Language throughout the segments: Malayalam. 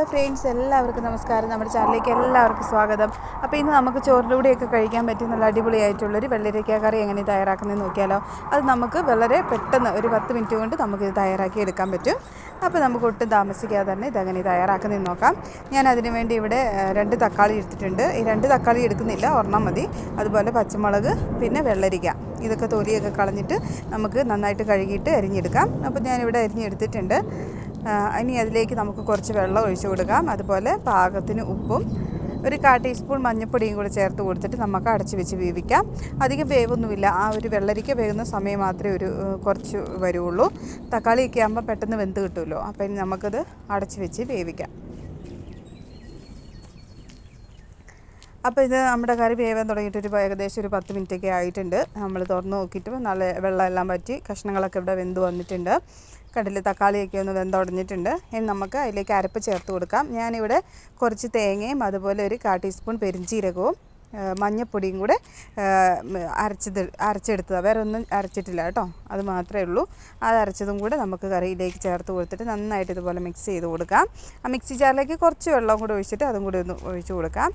ഹലോ ഫ്രണ്ട്സ് എല്ലാവർക്കും നമസ്കാരം. നമ്മുടെ ചാനലിലേക്ക് എല്ലാവർക്കും സ്വാഗതം. അപ്പോൾ ഇന്ന് നമുക്ക് ചോറിലൂടെയൊക്കെ കഴിക്കാൻ പറ്റിയ നല്ല അടിപൊളിയായിട്ടുള്ളൊരു വെള്ളരിക്ക കറി എങ്ങനെ തയ്യാറാക്കുന്നത് നോക്കിയാലോ. അത് നമുക്ക് വളരെ പെട്ടെന്ന് ഒരു പത്ത് മിനിറ്റ് കൊണ്ട് നമുക്കിത് തയ്യാറാക്കി എടുക്കാൻ പറ്റും. അപ്പോൾ നമുക്ക് ഒട്ടും താമസിക്കാതെ തന്നെ ഇതങ്ങനെ തയ്യാറാക്കുന്നത് നോക്കാം. ഞാൻ അതിന് വേണ്ടി ഇവിടെ രണ്ട് തക്കാളി എടുത്തിട്ടുണ്ട്. ഈ രണ്ട് തക്കാളി എടുക്കുന്നില്ല ഒരെണ്ണം മതി. അതുപോലെ പച്ചമുളക് പിന്നെ വെള്ളരിക്ക. ഇതൊക്കെ തൊലിയൊക്കെ കളഞ്ഞിട്ട് നമുക്ക് നന്നായിട്ട് കഴുകിയിട്ട് അരിഞ്ഞെടുക്കാം. അപ്പോൾ ഞാനിവിടെ അരിഞ്ഞെടുത്തിട്ടുണ്ട്. ഇനി അതിലേക്ക് നമുക്ക് കുറച്ച് വെള്ളം ഒഴിച്ചു കൊടുക്കാം. അതുപോലെ പാകത്തിന് ഉപ്പും ഒരു കാ ടീസ്പൂൺ മഞ്ഞൾപ്പൊടിയും കൂടി ചേർത്ത് കൊടുത്തിട്ട് നമുക്ക് അടച്ചു വെച്ച് വേവിക്കാം. അധികം വേവൊന്നുമില്ല. ആ ഒരു വെള്ളരിക്ക വേകുന്ന സമയം മാത്രമേ ഒരു കുറച്ച് വരുള്ളൂ. തക്കാളിയൊക്കെ ആകുമ്പോൾ പെട്ടെന്ന് വെന്ത് കിട്ടുമല്ലോ. അപ്പം ഇനി നമുക്കത് അടച്ചു വെച്ച് വേവിക്കാം. അപ്പോൾ ഇത് നമ്മുടെ കറി വേവാൻ തുടങ്ങിയിട്ട് ഒരു ഏകദേശം ഒരു പത്ത് മിനിറ്റൊക്കെ ആയിട്ടുണ്ട്. നമ്മൾ തുറന്ന് നോക്കിയിട്ട് നല്ല വെള്ളമെല്ലാം പറ്റി കഷ്ണങ്ങളൊക്കെ ഇവിടെ വെന്ത് വന്നിട്ടുണ്ട്. കടലിൽ തക്കാളിയൊക്കെ ഒന്ന് വെന്തുടഞ്ഞിട്ടുണ്ട് ഇനി നമുക്ക് അതിലേക്ക് അരപ്പ് ചേർത്ത് കൊടുക്കാം. ഞാനിവിടെ കുറച്ച് തേങ്ങയും അതുപോലെ ഒരു കാ ടീസ്പൂൺ പെരിഞ്ചീരകവും മഞ്ഞപ്പൊടിയും കൂടെ അരച്ചത് അരച്ചെടുത്തതാണ്. വേറെ ഒന്നും അരച്ചിട്ടില്ല കേട്ടോ. അത് മാത്രമേ ഉള്ളൂ. അത് അരച്ചതും കൂടെ നമുക്ക് കറിയിലേക്ക് ചേർത്ത് കൊടുത്തിട്ട് നന്നായിട്ട് ഇതുപോലെ മിക്സ് ചെയ്ത് കൊടുക്കാം. ആ മിക്സി ജാറിലേക്ക് കുറച്ച് വെള്ളം കൂടെ ഒഴിച്ചിട്ട് അതും കൂടി ഒന്ന് ഒഴിച്ച് കൊടുക്കാം.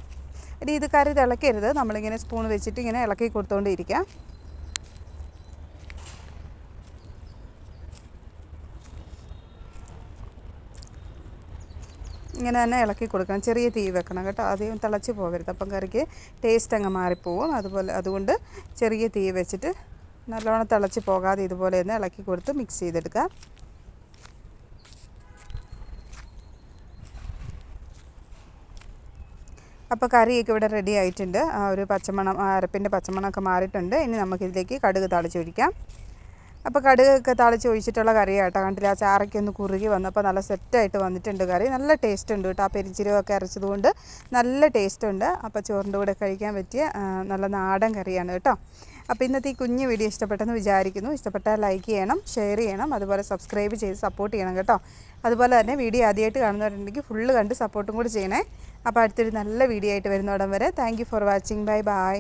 ഇനി ഇളക്കരുത്. നമ്മളിങ്ങനെ സ്പൂൺ വെച്ചിട്ട് ഇങ്ങനെ ഇളക്കി കൊടുത്തുകൊണ്ടിരിക്കാം ഇങ്ങനെ തന്നെ ഇളക്കി കൊടുക്കണം. ചെറിയ തീ വെക്കണം കേട്ടോ. അധികം തിളച്ച് പോകരുത്. അപ്പം കറിക്ക് ടേസ്റ്റ് അങ്ങ് മാറിപ്പോവും. അതുപോലെ അതുകൊണ്ട് ചെറിയ തീ വെച്ചിട്ട് നല്ലോണം തിളച്ച് പോകാതെ ഇതുപോലെ തന്നെ ഇളക്കി കൊടുത്ത് മിക്സ് ചെയ്തെടുക്കാം. അപ്പോൾ കറിയൊക്കെ ഇവിടെ റെഡി ആയിട്ടുണ്ട്. ആ ഒരു പച്ചമണം അരപ്പിന്റെ പച്ചമണമൊക്കെ മാറിയിട്ടുണ്ട്. ഇനി നമുക്കിതിലേക്ക് കടുക് താളിച്ചൊഴിക്കാം അപ്പോൾ കടുകൊക്കെ താളിച്ച് ഒഴിച്ചിട്ടുള്ള കറിയാട്ടോ. കണ്ടില്ല ആ ചാറയ്ക്ക് ഒന്ന് കുറുകി വന്നപ്പോൾ നല്ല സെറ്റായിട്ട് വന്നിട്ടുണ്ട് കറി. നല്ല ടേസ്റ്റ് ഉണ്ട് കേട്ടോ. ആ പെരിഞ്ചീരകമൊക്കെ അരച്ചതുകൊണ്ട് നല്ല ടേസ്റ്റ് ഉണ്ട്. അപ്പോൾ ചോറിന്റെ കൂടെ കഴിക്കാൻ പറ്റിയ നല്ല നാടൻ കറിയാണ് കേട്ടോ. അപ്പോൾ ഇന്നത്തെ ഈ കുഞ്ഞു വീഡിയോ ഇഷ്ടപ്പെട്ടെന്ന് വിചാരിക്കുന്നു. ഇഷ്ടപ്പെട്ടാൽ ലൈക്ക് ചെയ്യണം ഷെയർ ചെയ്യണം അതുപോലെ സബ്സ്ക്രൈബ് ചെയ്ത് സപ്പോർട്ട് ചെയ്യണം കേട്ടോ. അതുപോലെ തന്നെ വീഡിയോ ആദ്യമായിട്ട് കാണുന്നവരുണ്ടെങ്കിൽ ഫുള്ള് കണ്ട് സപ്പോർട്ടും കൂടി ചെയ്യണേ. അപ്പോൾ അടുത്തൊരു നല്ല വീഡിയോ ആയിട്ട് വരുന്ന വരുന്നോടം വരെ. Thank for watching bye bye